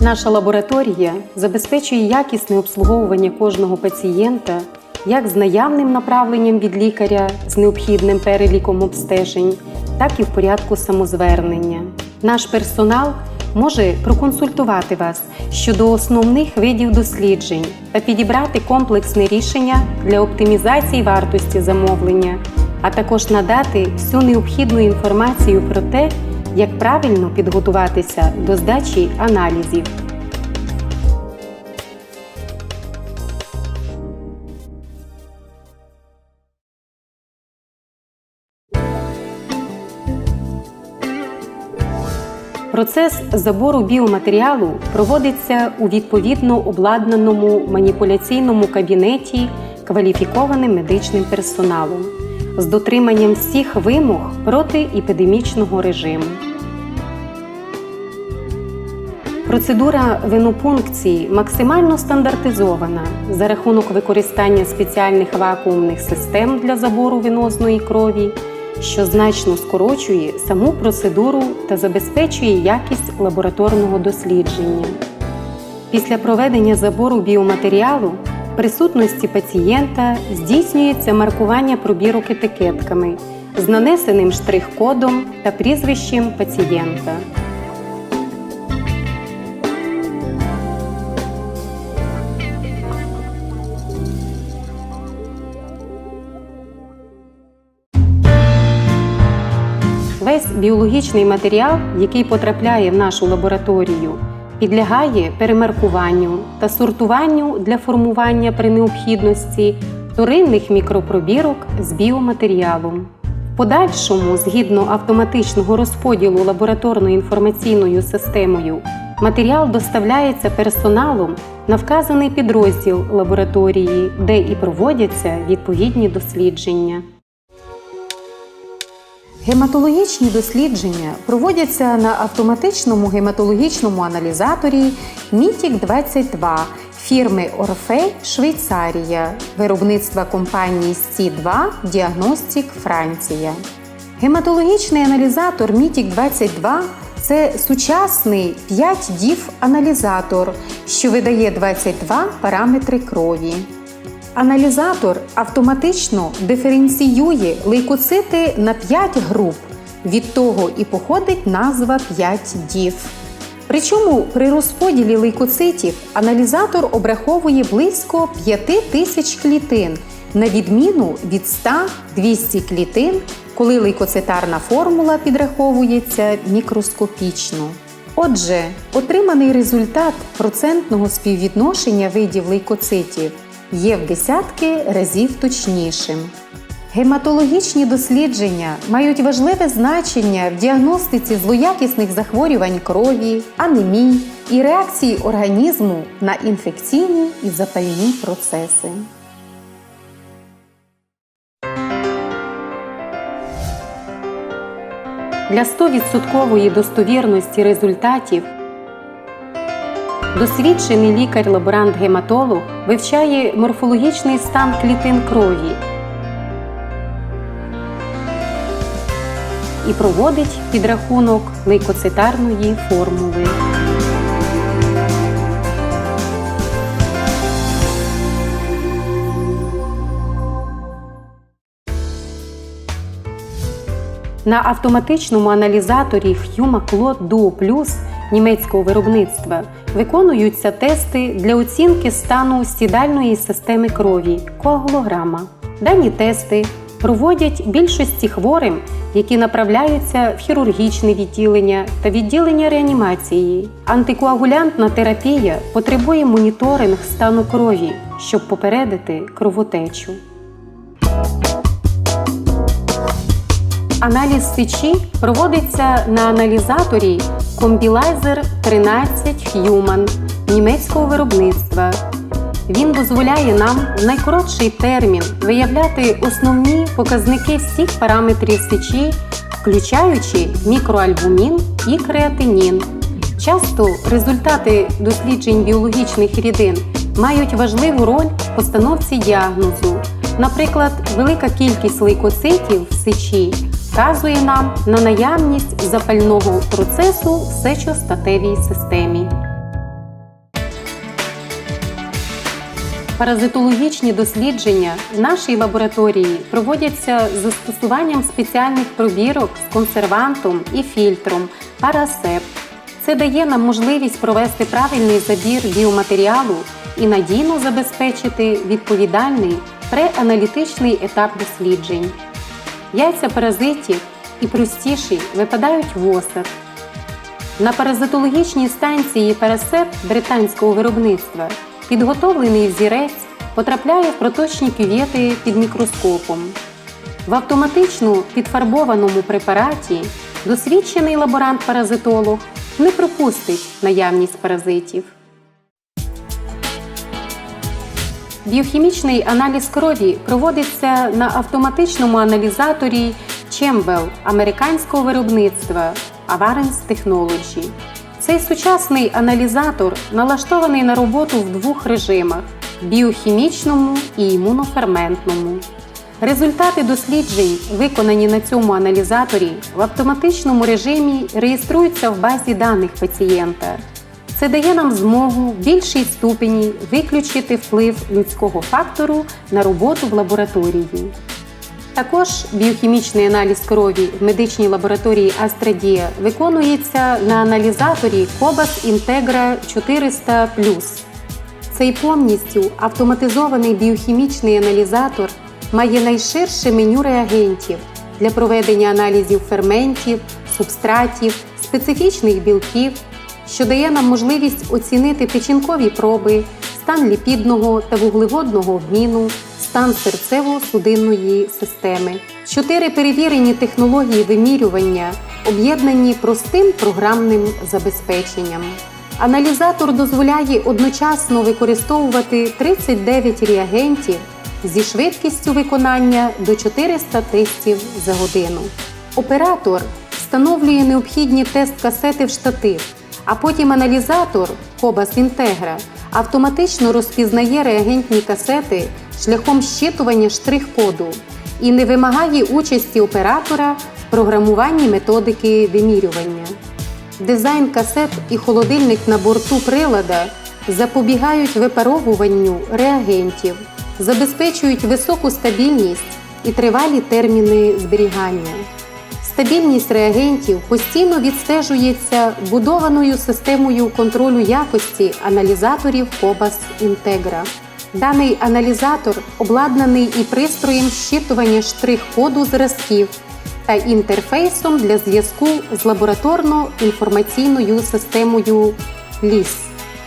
Наша лабораторія забезпечує якісне обслуговування кожного пацієнта як з наявним направленням від лікаря з необхідним переліком обстежень, так і в порядку самозвернення. Наш персонал може проконсультувати вас щодо основних видів досліджень та підібрати комплексне рішення для оптимізації вартості замовлення, а також надати всю необхідну інформацію про те, як правильно підготуватися до здачі аналізів. Процес забору біоматеріалу проводиться у відповідно обладнаному маніпуляційному кабінеті кваліфікованим медичним персоналом з дотриманням всіх вимог протиепідемічного режиму. Процедура венопункції максимально стандартизована за рахунок використання спеціальних вакуумних систем для забору венозної крові, що значно скорочує саму процедуру та забезпечує якість лабораторного дослідження. Після проведення забору біоматеріалу присутності пацієнта здійснюється маркування пробірок етикетками з нанесеним штрих-кодом та прізвищем пацієнта. Весь біологічний матеріал, який потрапляє в нашу лабораторію, підлягає перемаркуванню та сортуванню для формування при необхідності вторинних мікропробірок з біоматеріалом. Подальшому, згідно автоматичного розподілу лабораторно-інформаційною системою, матеріал доставляється персоналом на вказаний підрозділ лабораторії, де і проводяться відповідні дослідження. Гематологічні дослідження проводяться на автоматичному гематологічному аналізаторі мітік 22 фірми Орфей Швейцарія, виробництва компанії Сі2 Діагностік Франція. Гематологічний аналізатор мітік 22 це сучасний 5 дів аналізатор, що видає 22 параметри крові. Аналізатор автоматично диференціює лейкоцити на 5 груп. Від того і походить назва 5 дів. Причому при розподілі лейкоцитів аналізатор обраховує близько 5 тисяч клітин, на відміну від 100-200 клітин, коли лейкоцитарна формула підраховується мікроскопічно. Отже, отриманий результат процентного співвідношення видів лейкоцитів є в десятки разів точнішим. Гематологічні дослідження мають важливе значення в діагностиці злоякісних захворювань крові, анемій і реакції організму на інфекційні і запальні процеси. Для 100% достовірності результатів Досвідчений лікар-лаборант-гематолог вивчає морфологічний стан клітин крові і проводить підрахунок лейкоцитарної формули. На автоматичному аналізаторі HumaClot Duo Plus німецького виробництва виконуються тести для оцінки стану стідальної системи крові коагулограма. Дані тести проводять більшості хворим, які направляються в хірургічне відділення та відділення реанімації. Антикоагулянтна терапія потребує моніторинг стану крові, щоб попередити кровотечу. Аналіз сечі проводиться на аналізаторі Combilizer 13 Human німецького виробництва. Він дозволяє нам в найкоротший термін виявляти основні показники всіх параметрів сечі, включаючи мікроальбумін і креатинін. Часто результати досліджень біологічних рідин мають важливу роль в постановці діагнозу. Наприклад, велика кількість лейкоцитів в сечі вказує нам на наявність запального процесу в сечостатевій системі. Паразитологічні дослідження в нашій лабораторії проводяться з застосуванням спеціальних пробірок з консервантом і фільтром парасеп. Це дає нам можливість провести правильний забір біоматеріалу і надійно забезпечити відповідальний преаналітичний етап досліджень. Яйця паразитів і простіші випадають в осад. На паразитологічній станції Парасеп британського виробництва підготовлений взірець потрапляє в проточні кювети під мікроскопом. В автоматично підфарбованому препараті досвідчений лаборант-паразитолог не пропустить наявність паразитів. Біохімічний аналіз крові проводиться на автоматичному аналізаторі Chembel американського виробництва Avarens Technology. Цей сучасний аналізатор налаштований на роботу в двох режимах біохімічному і імуноферментному. Результати досліджень, виконані на цьому аналізаторі, в автоматичному режимі реєструються в базі даних пацієнта. Це дає нам змогу в більшій ступені виключити вплив людського фактору на роботу в лабораторії. Також біохімічний аналіз крові в медичній лабораторії AstraDia виконується на аналізаторі Cobas Integra 400 Цей повністю автоматизований біохімічний аналізатор має найширше меню реагентів для проведення аналізів ферментів, субстратів, специфічних білків, що дає нам можливість оцінити печінкові проби, стан ліпідного та вуглеводного обміну, стан серцево-судинної системи. Чотири перевірені технології вимірювання об'єднані простим програмним забезпеченням. Аналізатор дозволяє одночасно використовувати 39 реагентів зі швидкістю виконання до 400 тестів за годину. Оператор встановлює необхідні тест-касети в штатив, а потім аналізатор Cobas Integra автоматично розпізнає реагентні касети шляхом щитування штрих-коду і не вимагає участі оператора в програмуванні методики вимірювання. Дизайн касет і холодильник на борту прилада запобігають випаровуванню реагентів, забезпечують високу стабільність і тривалі терміни зберігання. Стабільність реагентів постійно відстежується вбудованою системою контролю якості аналізаторів Cobas Integra. Даний аналізатор обладнаний і пристроєм щитування штрих-коду зразків та інтерфейсом для зв'язку з лабораторно-інформаційною системою LIS.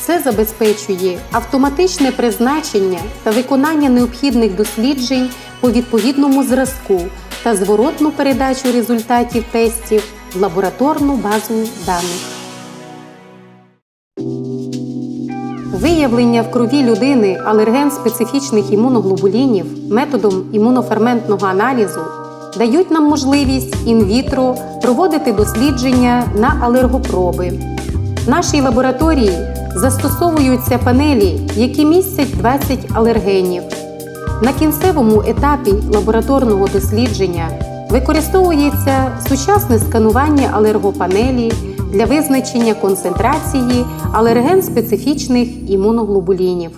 Це забезпечує автоматичне призначення та виконання необхідних досліджень по відповідному зразку та зворотну передачу результатів тестів в лабораторну базу даних. Виявлення в крові людини алерген специфічних імуноглобулінів методом імуноферментного аналізу дають нам можливість інвітро проводити дослідження на алергопроби. В нашій лабораторії застосовуються панелі, які містять 20 алергенів. На кінцевому етапі лабораторного дослідження використовується сучасне сканування алергопанелі для визначення концентрації алерген-специфічних імуноглобулінів.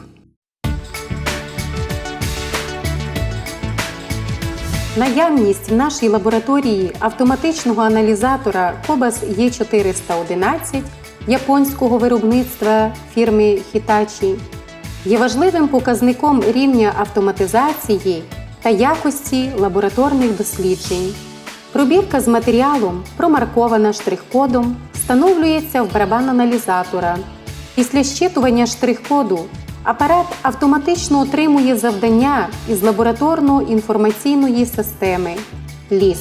Наявність в нашій лабораторії автоматичного аналізатора Cobas E411 японського виробництва фірми Hitachi є важливим показником рівня автоматизації та якості лабораторних досліджень. Пробірка з матеріалом, промаркована штрих-кодом, встановлюється в барабан аналізатора. Після щитування штрих-коду апарат автоматично отримує завдання із лабораторно-інформаційної системи ЛІС.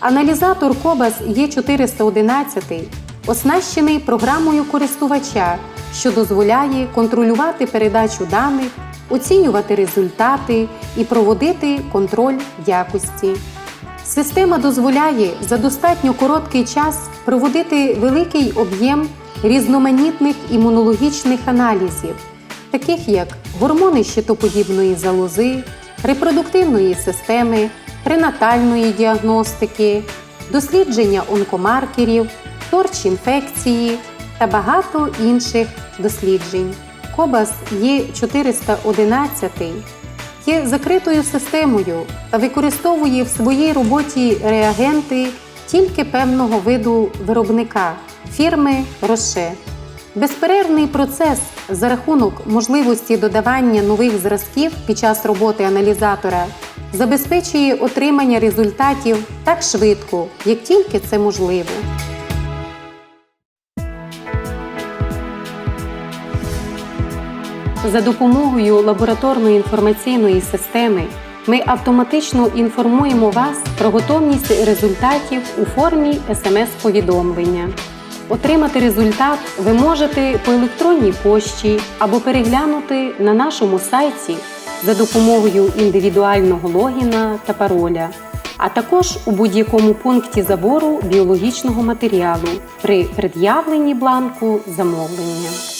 Аналізатор Cobas E411 оснащений програмою користувача, що дозволяє контролювати передачу даних, оцінювати результати і проводити контроль якості. Система дозволяє за достатньо короткий час проводити великий об'єм різноманітних імунологічних аналізів, таких як гормони щитоподібної залози, репродуктивної системи, пренатальної діагностики, дослідження онкомаркерів, торч інфекції та багато інших досліджень. Кобас є 411 є закритою системою та використовує в своїй роботі реагенти тільки певного виду виробника фірми Роше. Безперервний процес за рахунок можливості додавання нових зразків під час роботи аналізатора забезпечує отримання результатів так швидко, як тільки це можливо. За допомогою лабораторної інформаційної системи ми автоматично інформуємо вас про готовність результатів у формі смс-повідомлення. Отримати результат ви можете по електронній пошті або переглянути на нашому сайті за допомогою індивідуального логіна та пароля, а також у будь-якому пункті забору біологічного матеріалу при пред'явленні бланку замовлення.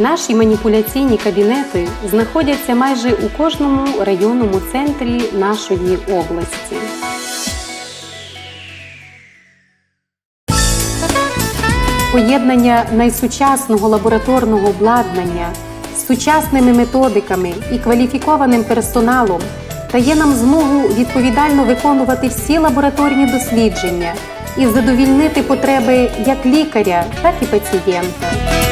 Наші маніпуляційні кабінети знаходяться майже у кожному районному центрі нашої області. Поєднання найсучасного лабораторного обладнання з сучасними методиками і кваліфікованим персоналом дає нам змогу відповідально виконувати всі лабораторні дослідження і задовільнити потреби як лікаря, так і пацієнта.